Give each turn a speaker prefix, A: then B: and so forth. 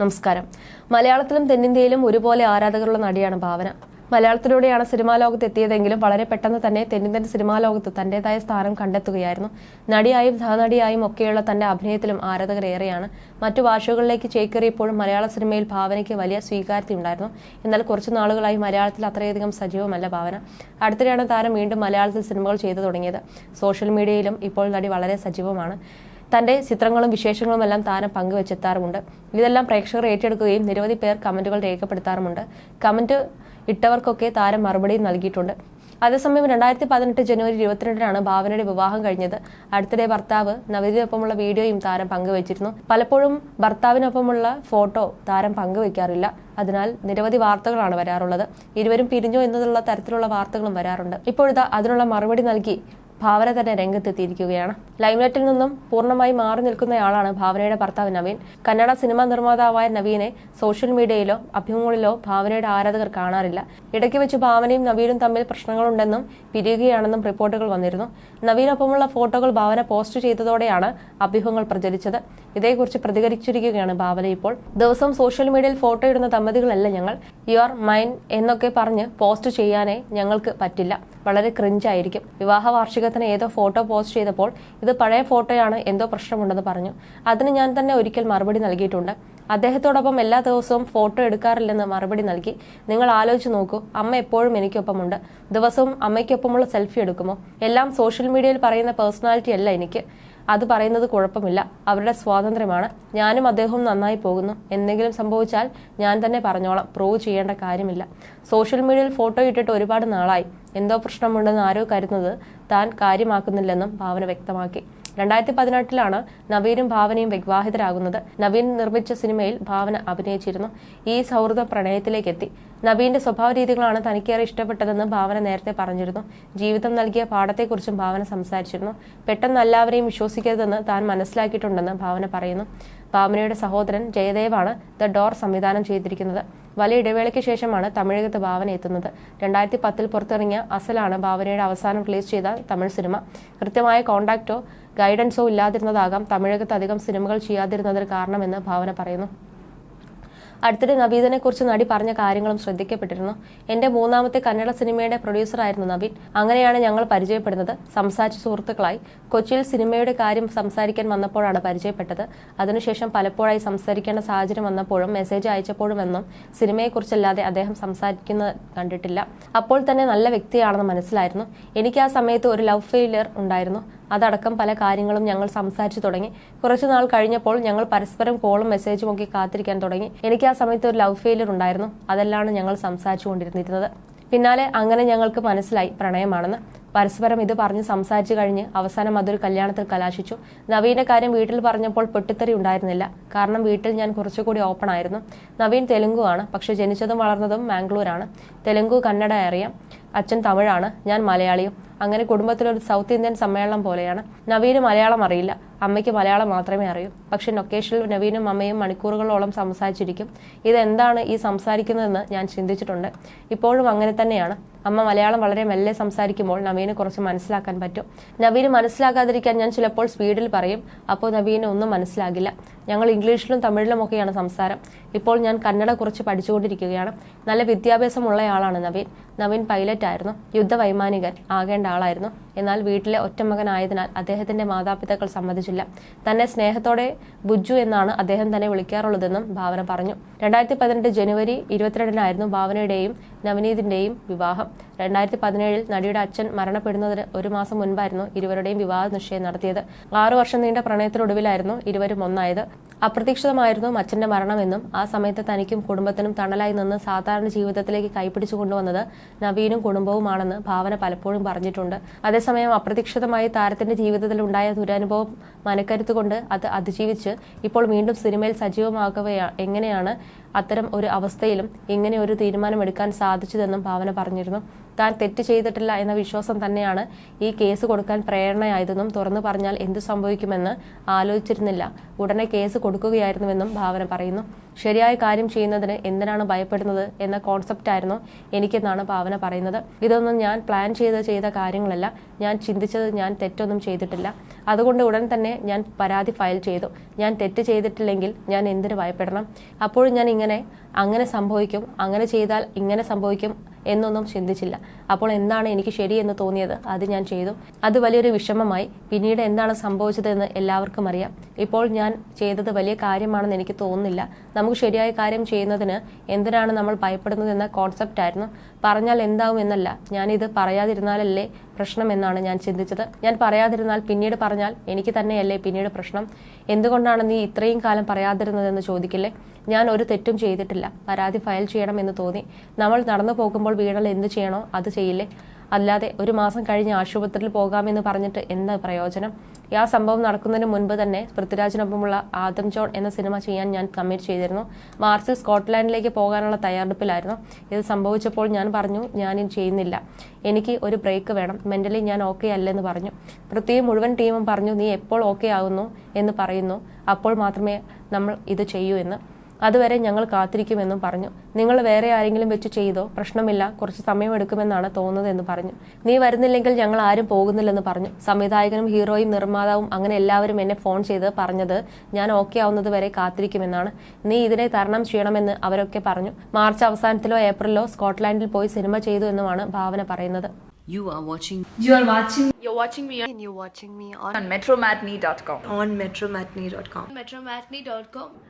A: നമസ്കാരം. മലയാളത്തിലും തെന്നിന്ത്യയിലും ഒരുപോലെ ആരാധകരുള്ള നടിയാണ് ഭാവന. മലയാളത്തിലൂടെയാണ് സിനിമാ ലോകത്ത് എത്തിയതെങ്കിലും വളരെ പെട്ടെന്ന് തന്നെ തെന്നിന്ത്യൻ സിനിമാ ലോകത്ത് തന്റേതായ സ്ഥാനം കണ്ടെത്തുകയായിരുന്നു. നടിയായും സഹനടിയായും ഒക്കെയുള്ള തന്റെ അഭിനയത്തിലും ആരാധകരേറെയാണ് മറ്റു ഭാഷകളിലേക്ക് ചേക്കേറിയപ്പോഴും മലയാള സിനിമയിൽ ഭാവനയ്ക്ക് വലിയ സ്വീകാര്യത ഉണ്ടായിരുന്നു. എന്നാൽ കുറച്ചു നാളുകളായി മലയാളത്തിൽ അത്രയധികം സജീവമല്ല ഭാവന. അടുത്തിടെയാണ് താരം വീണ്ടും മലയാളത്തിൽ സിനിമകൾ ചെയ്തു തുടങ്ങിയത്. സോഷ്യൽ മീഡിയയിലും ഇപ്പോൾ നടി വളരെ സജീവമാണ്. തന്റെ ചിത്രങ്ങളും വിശേഷങ്ങളും എല്ലാം താരം പങ്കുവച്ചെത്താറുമുണ്ട്. ഇതെല്ലാം പ്രേക്ഷകർ ഏറ്റെടുക്കുകയും നിരവധി പേർ കമന്റുകൾ രേഖപ്പെടുത്താറുമുണ്ട്. കമന്റ് ഇട്ടവർക്കൊക്കെ താരം മറുപടി നൽകിയിട്ടുണ്ട്. അതേസമയം രണ്ടായിരത്തി പതിനെട്ട് ജനുവരി ഇരുപത്തിരണ്ടിനാണ് ഭാവനയുടെ വിവാഹം കഴിഞ്ഞത്. അടുത്തിടെ ഭർത്താവ് നവതിനൊപ്പമുള്ള വീഡിയോയും താരം പങ്കുവച്ചിരുന്നു. പലപ്പോഴും ഭർത്താവിനൊപ്പമുള്ള ഫോട്ടോ താരം പങ്കുവയ്ക്കാറില്ല. അതിനാൽ നിരവധി വാർത്തകളാണ് വരാറുള്ളത്. ഇരുവരും പിരിഞ്ഞോ എന്നുള്ള തരത്തിലുള്ള വാർത്തകളും വരാറുണ്ട്. ഇപ്പോഴത്തെ അതിനുള്ള മറുപടി നൽകി ഭാവന തന്നെ രംഗത്തെത്തിയിരിക്കുകയാണ്. ലൈംലൈറ്റിൽ നിന്നും പൂർണമായി മാറി നിൽക്കുന്നയാളാണ് ഭാവനയുടെ ഭർത്താവ് നവീൻ. കന്നഡ സിനിമാ നിർമ്മാതാവായ നവീനെ സോഷ്യൽ മീഡിയയിലോ അഭിമുഖങ്ങളിലോ ഭാവനയുടെ ആരാധകർ കാണാറില്ല. ഇടയ്ക്ക് വെച്ച് ഭാവനയും നവീനും തമ്മിൽ പ്രശ്നങ്ങളുണ്ടെന്നും പിരിയുകയാണെന്നും റിപ്പോർട്ടുകൾ വന്നിരുന്നു. നവീനൊപ്പമുള്ള ഫോട്ടോകൾ ഭാവന പോസ്റ്റ് ചെയ്തതോടെയാണ് അഭ്യൂഹങ്ങൾ പ്രചരിച്ചത്. ഇതേക്കുറിച്ച് പ്രതികരിച്ചിരിക്കുകയാണ് ഭാവന ഇപ്പോൾ. ദിവസം സോഷ്യൽ മീഡിയയിൽ ഫോട്ടോ ഇടുന്ന ദമ്പതികളല്ല ഞങ്ങൾ. യു ആർ മൈൻ എന്നൊക്കെ പറഞ്ഞ് പോസ്റ്റ് ചെയ്യാനേ ഞങ്ങൾക്ക് പറ്റില്ല. വളരെ ക്രിഞ്ചായിരിക്കും. വിവാഹ വാർഷികത്തിന് ഏതോ ഫോട്ടോ പോസ്റ്റ് ചെയ്തപ്പോൾ ഇത് പഴയ ഫോട്ടോയാണ് എന്തോ പ്രശ്നമുണ്ടെന്ന് പറഞ്ഞു. അതിന് ഞാൻ തന്നെ ഒരിക്കൽ മറുപടി നൽകിയിട്ടുണ്ട്. അദ്ദേഹത്തോടൊപ്പം എല്ലാ ദിവസവും ഫോട്ടോ എടുക്കാറില്ലെന്ന് മറുപടി നൽകി. നിങ്ങൾ ആലോചിച്ച് നോക്കൂ അമ്മ എപ്പോഴും എനിക്കൊപ്പമുണ്ട്. ദിവസവും അമ്മയ്ക്കൊപ്പമുള്ള സെൽഫി എടുക്കുമോ? എല്ലാം സോഷ്യൽ മീഡിയയിൽ പറയുന്ന പേഴ്സണാലിറ്റി അല്ല എനിക്ക്. അത് പറയുന്നത് കുഴപ്പമില്ല. അവരുടെ സ്വാതന്ത്ര്യമാണ്. ഞാനും അദ്ദേഹവും നന്നായി പോകുന്നു. എന്തെങ്കിലും സംഭവിച്ചാൽ ഞാൻ തന്നെ പറഞ്ഞോളാം. പ്രൂവ് ചെയ്യേണ്ട കാര്യമില്ല. സോഷ്യൽ മീഡിയയിൽ ഫോട്ടോ ഇട്ടിട്ട് ഒരുപാട് നാളായി. എന്തോ പ്രശ്നമുണ്ടെന്ന് ആരോ കരുതുന്നത് താൻ കാര്യമാക്കുന്നില്ലെന്നും ഭാവന വ്യക്തമാക്കി. രണ്ടായിരത്തി പതിനെട്ടിലാണ് നവീനും ഭാവനയും വിവാഹിതരാകുന്നത്. നവീൻ നിർമ്മിച്ച സിനിമയിൽ ഭാവന അഭിനയിച്ചിരുന്നു. ഈ സൗഹൃദ പ്രണയത്തിലേക്ക് എത്തി നവീന്റെ സ്വഭാവ രീതികളാണ് തനിക്കേറെ ഇഷ്ടപ്പെട്ടതെന്ന് ഭാവന നേരത്തെ പറഞ്ഞിരുന്നു. ജീവിതം നൽകിയ പാഠത്തെക്കുറിച്ചും ഭാവന സംസാരിച്ചിരുന്നു. പെട്ടെന്ന് എല്ലാവരെയും വിശ്വസിക്കരുതെന്ന് താൻ മനസ്സിലാക്കിയിട്ടുണ്ടെന്ന് ഭാവന പറയുന്നു. ഭാവനയുടെ സഹോദരൻ ജയദേവാണ് ദ ഡോർ സംവിധാനം ചെയ്തിരിക്കുന്നത്. വലിയ ഇടവേളയ്ക്ക് ശേഷമാണ് തമിഴകത്ത് ഭാവന എത്തുന്നത്. രണ്ടായിരത്തി പത്തിൽ പുറത്തിറങ്ങിയ അസലാണ് ഭാവനയുടെ അവസാനം റിലീസ് ചെയ്ത തമിഴ് സിനിമ. കൃത്യമായ കോണ്ടാക്റ്റോ ഗൈഡൻസോ ഇല്ലാതിരുന്നതാകാം തമിഴകത്ത് അധികം സിനിമകൾ ചെയ്യാതിരുന്നതിന് കാരണമെന്ന് ഭാവന പറയുന്നു. അടുത്തിടെ നവീദിനെ കുറിച്ച് നടി പറഞ്ഞ കാര്യങ്ങളും ശ്രദ്ധിക്കപ്പെട്ടിരുന്നു. എന്റെ മൂന്നാമത്തെ കന്നഡ സിനിമയുടെ പ്രൊഡ്യൂസർ ആയിരുന്നു നവീൻ. അങ്ങനെയാണ് ഞങ്ങൾ പരിചയപ്പെടുന്നത്. സംസാരിച്ച സുഹൃത്തുക്കളായി. കൊച്ചിയിൽ സിനിമയുടെ കാര്യം സംസാരിക്കാൻ വന്നപ്പോഴാണ് പരിചയപ്പെട്ടത്. അതിനുശേഷം പലപ്പോഴായി സംസാരിക്കേണ്ട സാഹചര്യം വന്നപ്പോഴും മെസ്സേജ് അയച്ചപ്പോഴും എന്നും സിനിമയെക്കുറിച്ചല്ലാതെ അദ്ദേഹം സംസാരിക്കുന്നത് കണ്ടിട്ടില്ല. അപ്പോൾ തന്നെ നല്ല വ്യക്തിയാണെന്ന് മനസ്സിലായിരുന്നു. എനിക്ക് ആ സമയത്ത് ഒരു ലവ് ഫെയിലിയർ ഉണ്ടായിരുന്നു. അതടക്കം പല കാര്യങ്ങളും ഞങ്ങൾ സംസാരിച്ചു തുടങ്ങി. കുറച്ചു നാൾ കഴിഞ്ഞപ്പോൾ ഞങ്ങൾ പരസ്പരം കോളും മെസ്സേജും ഒക്കെ കാത്തിരിക്കാൻ തുടങ്ങി. എനിക്ക് ആ സമയത്ത് ഒരു ലവ് ഫെയിലിയർ ഉണ്ടായിരുന്നു. അതെല്ലാം ഞങ്ങൾ സംസാരിച്ചു കൊണ്ടിരുന്നിരുന്നത്. പിന്നാലെ അങ്ങനെ ഞങ്ങൾക്ക് മനസ്സിലായി പ്രണയമാണെന്ന്. പരസ്പരം ഇത് പറഞ്ഞ് സംസാരിച്ചു കഴിഞ്ഞ് അവസാനം അതൊരു കല്യാണത്തിൽ കലാശിച്ചു. നവീന്റെ കാര്യം വീട്ടിൽ പറഞ്ഞപ്പോൾ പൊട്ടിത്തെറി ഉണ്ടായിരുന്നില്ല. കാരണം വീട്ടിൽ ഞാൻ കുറച്ചുകൂടി ഓപ്പൺ ആയിരുന്നു. നവീൻ തെലുങ്കുവാണ്. പക്ഷെ ജനിച്ചതും വളർന്നതും മാംഗ്ലൂരാണ്. തെലുങ്കു കന്നഡ അറിയാം. അച്ഛൻ തമിഴാണ് ഞാൻ മലയാളിയും. അങ്ങനെ കുടുംബത്തിലൊരു സൗത്ത് ഇന്ത്യൻ സമ്മേളനം പോലെയാണ്. നവീന് മലയാളം അറിയില്ല. അമ്മയ്ക്ക് മലയാളം മാത്രമേ അറിയൂ. പക്ഷെ ലൊക്കേഷനിൽ നവീനും അമ്മയും മണിക്കൂറുകളോളം സംസാരിച്ചിരിക്കും. ഇതെന്താണ് ഈ സംസാരിക്കുന്നതെന്ന് ഞാൻ ചിന്തിച്ചിട്ടുണ്ട്. ഇപ്പോഴും അങ്ങനെ തന്നെയാണ്. അമ്മ മലയാളം വളരെ മെല്ലെ സംസാരിക്കുമ്പോൾ നവീന് കുറച്ച് മനസ്സിലാക്കാൻ പറ്റും. നവീന് മനസ്സിലാക്കാതിരിക്കാൻ ഞാൻ ചിലപ്പോൾ സ്പീഡിൽ പറയും. അപ്പോൾ നവീന് ഒന്നും മനസ്സിലാകില്ല. ഞങ്ങൾ ഇംഗ്ലീഷിലും തമിഴിലും ഒക്കെയാണ് സംസാരം. ഇപ്പോൾ ഞാൻ കന്നഡ കുറച്ച് പഠിച്ചുകൊണ്ടിരിക്കുകയാണ്. നല്ല വിദ്യാഭ്യാസമുള്ളയാളാണ് നവീൻ. നവീൻ പൈലറ്റ് ആയിരുന്നു യുദ്ധവൈമാനികൻ. ആകേണ്ട ആളായിരുന്നു. എന്നാൽ വീട്ടിലെ ഒറ്റമകനായതിനാൽ അദ്ദേഹത്തിന്റെ മാതാപിതാക്കൾ സമ്മതിച്ചില്ല. തന്നെ സ്നേഹത്തോടെ ബുജു എന്നാണ് അദ്ദേഹം തന്നെ വിളിക്കാറുള്ളതെന്നും ഭാവന പറഞ്ഞു. രണ്ടായിരത്തി പതിനെട്ട് ജനുവരി ഇരുപത്തിരണ്ടിനായിരുന്നു ഭാവനയുടെയും നവനീതിന്റെയും വിവാഹം. രണ്ടായിരത്തി പതിനേഴിൽ നടിയുടെ അച്ഛൻ മരണപ്പെടുന്നതിന് ഒരു മാസം മുൻപായിരുന്നു ഇരുവരുടെയും വിവാഹ നിശ്ചയം നടത്തിയത്. ആറു വർഷം നീണ്ട പ്രണയത്തിനൊടുവിലായിരുന്നു ഇരുവരും ഒന്നായത്. അപ്രതീക്ഷിതമായിരുന്നു അച്ഛന്റെ മരണമെന്നും ആ സമയത്ത് തനിക്കും കുടുംബത്തിനും തണലായി നിന്ന് സാധാരണ ജീവിതത്തിലേക്ക് കൈപിടിച്ചു കൊണ്ടുവന്നത് നവീനും കുടുംബവുമാണെന്ന് ഭാവന പലപ്പോഴും പറഞ്ഞിട്ടുണ്ട്. അതേസമയം അപ്രതീക്ഷിതമായി താരത്തിന്റെ ജീവിതത്തിൽ ഉണ്ടായ ദുരനുഭവം മനക്കരുത്തുകൊണ്ട് അത് അതിജീവിച്ച് ഇപ്പോൾ വീണ്ടും സിനിമയിൽ സജീവമാകവയാ എങ്ങനെയാണ് അത്തരം ഒരു അവസ്ഥയിലും ഇങ്ങനെ ഒരു തീരുമാനമെടുക്കാൻ സാധിച്ചതെന്നും ഭാവന പറഞ്ഞിരുന്നു. താൻ തെറ്റ് ചെയ്തിട്ടില്ല എന്ന വിശ്വാസം തന്നെയാണ് ഈ കേസ് കൊടുക്കാൻ പ്രേരണയായതെന്നും തുറന്നു പറഞ്ഞാൽ എന്തു സംഭവിക്കുമെന്ന് ആലോചിച്ചിരുന്നില്ല. ഉടനെ കേസ് കൊടുക്കുകയായിരുന്നുവെന്നും ഭാവന പറയുന്നു. ശരിയായ കാര്യം ചെയ്യുന്നതിന് എന്തിനാണ് ഭയപ്പെടുന്നത് എന്ന കോൺസെപ്റ്റ് ആയിരുന്നു എനിക്കെന്നാണ് ഭാവന പറയുന്നത്. ഇതൊന്നും ഞാൻ പ്ലാൻ ചെയ്ത് ചെയ്ത കാര്യങ്ങളല്ല. ഞാൻ ചിന്തിച്ചത് ഞാൻ തെറ്റൊന്നും ചെയ്തിട്ടില്ല. അതുകൊണ്ട് ഉടൻ തന്നെ ഞാൻ പരാതി ഫയൽ ചെയ്തു. ഞാൻ തെറ്റ് ചെയ്തിട്ടില്ലെങ്കിൽ ഞാൻ എന്തിനു ഭയപ്പെടണം? അപ്പോഴും ഞാൻ ഇങ്ങനെ അങ്ങനെ സംഭവിക്കും അങ്ങനെ ചെയ്താൽ ഇങ്ങനെ സംഭവിക്കും എന്നൊന്നും ചിന്തിച്ചില്ല. അപ്പോൾ എന്താണ് എനിക്ക് ശരിയെന്ന് തോന്നിയത്? അത് ഞാൻ ചെയ്തു. അത് വലിയൊരു വിഷമമായി. പിന്നീട് എന്താണ് സംഭവിച്ചതെന്ന് എല്ലാവർക്കും അറിയാം. ഇപ്പോൾ ഞാൻ ചെയ്തത് വലിയ കാര്യമാണെന്ന് എനിക്ക് തോന്നുന്നില്ല. നമുക്ക് ശരിയായ കാര്യം ചെയ്യുന്നതിന് എന്തിനാണ് നമ്മൾ ഭയപ്പെടുന്നതെന്ന കോൺസെപ്റ്റ് ആയിരുന്നു. പറഞ്ഞാൽ എന്താവും എന്നല്ല. ഞാനിത് പറയാതിരുന്നാലല്ലേ പ്രശ്നം എന്നാണ് ഞാൻ ചിന്തിച്ചത്. ഞാൻ പറയാതിരുന്നാൽ പിന്നീട് പറഞ്ഞാൽ എനിക്ക് തന്നെയല്ലേ പിന്നീട് പ്രശ്നം? എന്തുകൊണ്ടാണ് നീ ഇത്രയും കാലം പറയാതിരുന്നതെന്ന് ചോദിക്കില്ലേ? ഞാൻ ഒരു തെറ്റും ചെയ്തിട്ടില്ല. പരാതി ഫയൽ ചെയ്യണമെന്ന് തോന്നി. നമ്മൾ നടന്നു പോകുമ്പോൾ വീണൽ എന്ത് ചെയ്യണോ അത് ചെയ്യില്ലേ? അല്ലാതെ ഒരു മാസം കഴിഞ്ഞ് ആശുപത്രിയിൽ പോകാമെന്ന് പറഞ്ഞിട്ട് എന്ത് പ്രയോജനം? ഈ ആ സംഭവം നടക്കുന്നതിന് മുൻപ് തന്നെ പൃഥ്വിരാജിനൊപ്പമുള്ള ആദം ജോൺ എന്ന സിനിമ ചെയ്യാൻ ഞാൻ കമ്മിറ്റ് ചെയ്തിരുന്നു. മാർച്ചിൽ സ്കോട്ട്ലാൻഡിലേക്ക് പോകാനുള്ള തയ്യാറെടുപ്പിലായിരുന്നു. ഇത് സംഭവിച്ചപ്പോൾ ഞാൻ പറഞ്ഞു ഞാൻ ചെയ്യുന്നില്ല. എനിക്ക് ഒരു ബ്രേക്ക് വേണം. മെന്റലി ഞാൻ ഓക്കെ അല്ലെന്ന് പറഞ്ഞു. പൃഥ്വിയും മുഴുവൻ ടീമും പറഞ്ഞു നീ എപ്പോൾ ഓക്കെ ആകുന്നു എന്ന് പറയുന്നു. അപ്പോൾ മാത്രമേ നമ്മൾ ഇത് ചെയ്യൂ എന്ന്. അതുവരെ ഞങ്ങൾ കാത്തിരിക്കുമെന്നും പറഞ്ഞു. നിങ്ങൾ വേറെ ആരെങ്കിലും വെച്ച് ചെയ്തോ? പ്രശ്നമില്ല. കുറച്ച് സമയമെടുക്കുമെന്നാണ് തോന്നുന്നത് എന്ന് പറഞ്ഞു. നീ വരുന്നില്ലെങ്കിൽ ഞങ്ങൾ ആരും പോകുന്നില്ലെന്ന് പറഞ്ഞു. സംവിധായകനും ഹീറോയും നിർമ്മാതാവും അങ്ങനെ എല്ലാവരും എന്നെ ഫോൺ ചെയ്ത് പറഞ്ഞത് ഞാൻ ഓക്കെ ആവുന്നത് വരെ കാത്തിരിക്കുമെന്നാണ്. നീ ഇതിനെ തരണം ചെയ്യണമെന്ന് അവരൊക്കെ പറഞ്ഞു. മാർച്ച് അവസാനത്തിലോ ഏപ്രിലോ സ്കോട്ട്ലാൻഡിൽ പോയി സിനിമ ചെയ്തു എന്നുമാണ് ഭാവന പറയുന്നത്.
B: You are watching
C: You are watching
D: You're watching me and you're watching me on
C: on metromatney.com.
D: on metromatney.com.
E: metromatney.com.